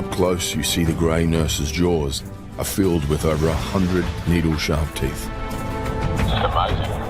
close, you see the grey nurse's jaws are filled with over a hundred needle sharp teeth. Amazing.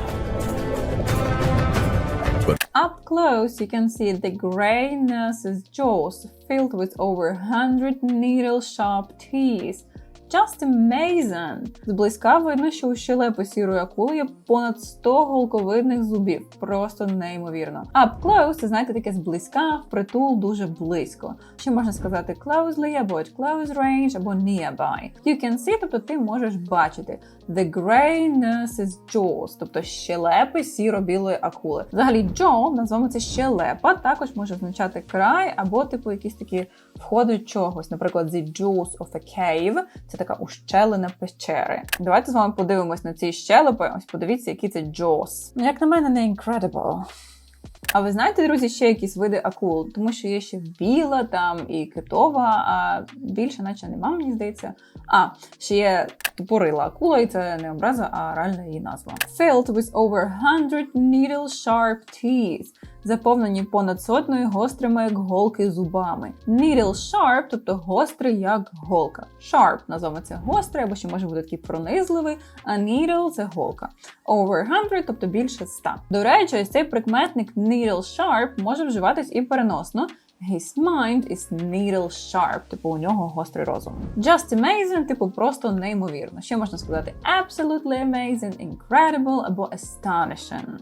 Up close, you can see the grey nurse's jaws filled with over a 100 needle-sharp teeth. Just amazing! Зблизька видно, що у щелепи сірої акули є понад 100 голковидних зубів. Просто неймовірно. Up close, це знаєте, таке зблизька, впритул дуже близько. Ще можна сказати closely, або at close range, або nearby. You can see, тобто ти можеш бачити. The grey nurse's jaws, тобто щелепи сіро-білої акули. Взагалі, jaw, назвемо це щелепа, також може означати край або типу якісь такі входи чогось. Наприклад, the jaws of a cave – це така ущелина печери. Давайте з вами подивимось на ці щелепи. Ось подивіться, які це джос. Ну, як на мене, не incredible. А ви знаєте, друзі, ще якісь види акул, тому що є ще біла там і китова, а більше наче нема, мені здається. А, ще є тупорила акула, і це не образа, а реальна її назва. Filled with over 100 needle sharp teeth. Заповнені понад сотнею гострими як голки зубами. Needle sharp, тобто гострий як голка. Sharp називаємо це гострий, або ще може бути такий пронизливий, а needle це голка. Over 100, тобто більше 100. До речі, ось цей прикметник needle sharp може вживатись і переносно. His mind is needle sharp, типу у нього гострий розум. Just amazing, типу просто неймовірно. Ще можна сказати absolutely amazing, incredible або astonishing.